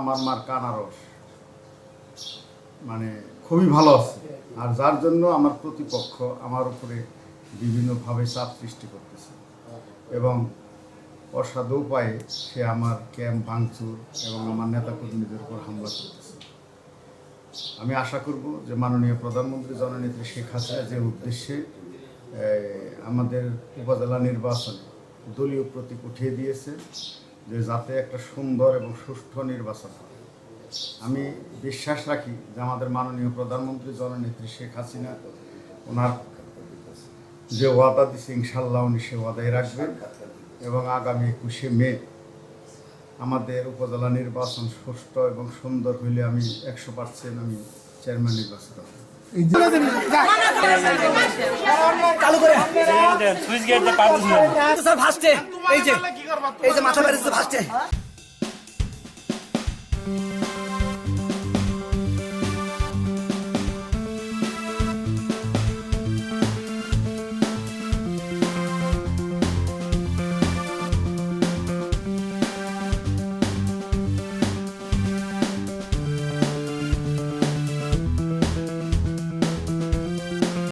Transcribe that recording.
আমার মার কানারস মানে খুবই ভালো আছে। আর যার জন্য আমার প্রতিপক্ষ আমার উপরে বিভিন্নভাবে চাপ সৃষ্টি করতেছে। এবং অসাধু উপায়ে সে আমার ক্যাম্প ভাঙচুর এবং আমার নেতা কর্মীদের উপর হামলা করতেছে। আমি আশা করব যে মাননীয় প্রধানমন্ত্রী জননেত্রী শেখ হাসিনা যে উদ্দেশ্যে আমাদের উপজেলা নির্বাচনে দলীয় প্রতীক উঠিয়ে দিয়েছে যে যাতে একটা সুন্দর এবং সুষ্ঠু নির্বাচন হয়। আমি বিশ্বাস রাখি যে আমাদের মাননীয় প্রধানমন্ত্রী জননেত্রী শেখ হাসিনা, ওনার যে ওয়াদা দিচ্ছে ইনশাল্লাহ উনি সে ওয়াদাই রাখবেন এবং আগামী একুশে মে আমাদের উপজেলা নির্বাচন সুষ্ঠু এবং সুন্দর হইলে আমি একশো পার্সেন্ট আমি চেয়ারম্যান নির্বাচিত এই যে এই যে মাথা বেড়েছে ভাসছে